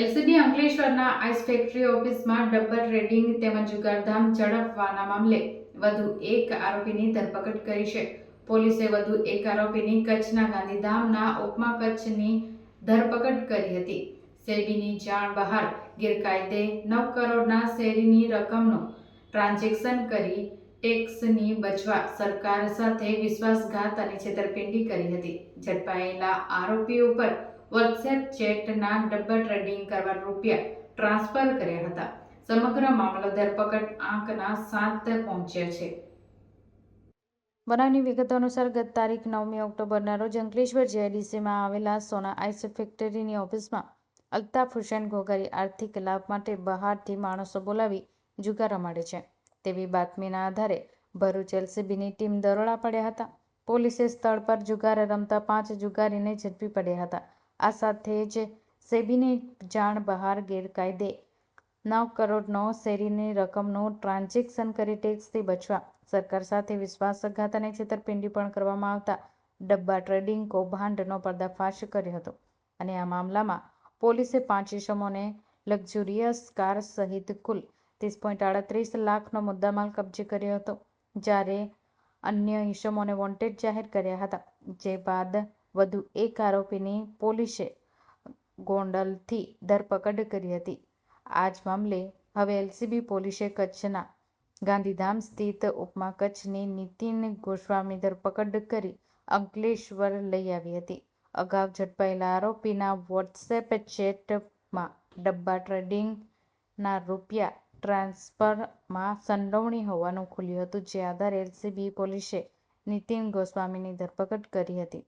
LCB અંકલેશ્વરના ice factory ઓફિસમાં double trading તેમજ જુગારધામ ઝડપવાના મામલે વધુ એક આરોપીની ધરપકડ કરી છે. પોલીસે વધુ એક આરોપીની કચ્છના ગાંધીધામના ઉપમા કચ્છની ધરપકડ કરી હતી. સેબીની જાણ બહાર ગેરકાયદે નવ કરોડના શેરીની રકમનું ટ્રાન્ઝેક્શન કરી ટેક્સની બચવા સરકાર સાથે વિશ્વાસઘાત અને છેતરપિંડી કરી હતી. ઝડપાયેલા આરોપી ઉપર વોટ્સએપ ચેટના ડબલ ટ્રેડિંગ કરવા રૂપિયા ટ્રાન્સફર કર્યા હતા. સમગ્ર મામલો ધરપકડ આંકના સાત પહોંચ્યા છે. બનાવની વિગત અનુસાર ગત તારીખ નવમી ઓક્ટોબરના રોજ અંકલેશ્વર જેઆઈડીસીમાં આવેલા સોના આઈસ ફેક્ટરીની ઓફિસમાં અલ્તાફ હુસેન ઘોઘારી આર્થિક લાભ માટે બહારથી માણસો બોલાવી જુગાર રમાડે છે. તેવી બાતમીના આધારે ભરૂચ એલસીબીની ટીમ દરોડા પડ્યા હતા. પોલીસે સ્થળ પર જુગાર રમતા પાંચ જુગારીને ઝડપી પડ્યા હતા. આ સાથે જ સેબીની જાણ બહાર ગેરકાયદે. નવ કરોડનો શેરીની રકમનું ટ્રાન્ઝેક્શન કરી ટેક્સથી બચવા. સરકાર સાથે વિશ્વાસઘાત અને છેતરપિંડી પણ કરવામાં આવતા. ડબ્બા ટ્રેડિંગ કૌભાંડનો પર્દાફાશ કર્યો હતો. અને આ મામલામાં પોલીસે પાંચ ઇસમોને લક્ઝુરિયસ કાર સહિત કુલ ત્રીસ પોઈન્ટ આડત્રીસ લાખનો મુદ્દામાલ કબજે કર્યો હતો, જ્યારે અન્ય ઇસમોને વોન્ટેડ જાહેર કર્યા હતા. જે બાદ વધુ એક આરોપીની પોલીસે ગોંડલથી ધરપકડ કરી હતી. આ જ મામલે હવે એલસીબી પોલીસે કચ્છના ગાંધીધામ સ્થિત ઉપમા કચ્છની નીતિન ગોસ્વામી ધરપકડ કરી અંકલેશ્વર લઈ આવી હતી. અગાઉ ઝડપાયેલા આરોપીના વોટ્સએપ ચેટમાં ડબ્બા ટ્રેડિંગના રૂપિયા ટ્રાન્સફરમાં સંડોવણી હોવાનું ખુલ્યું હતું, જે આધારે એલસીબી પોલીસે નીતિન ગોસ્વામીની ધરપકડ કરી હતી.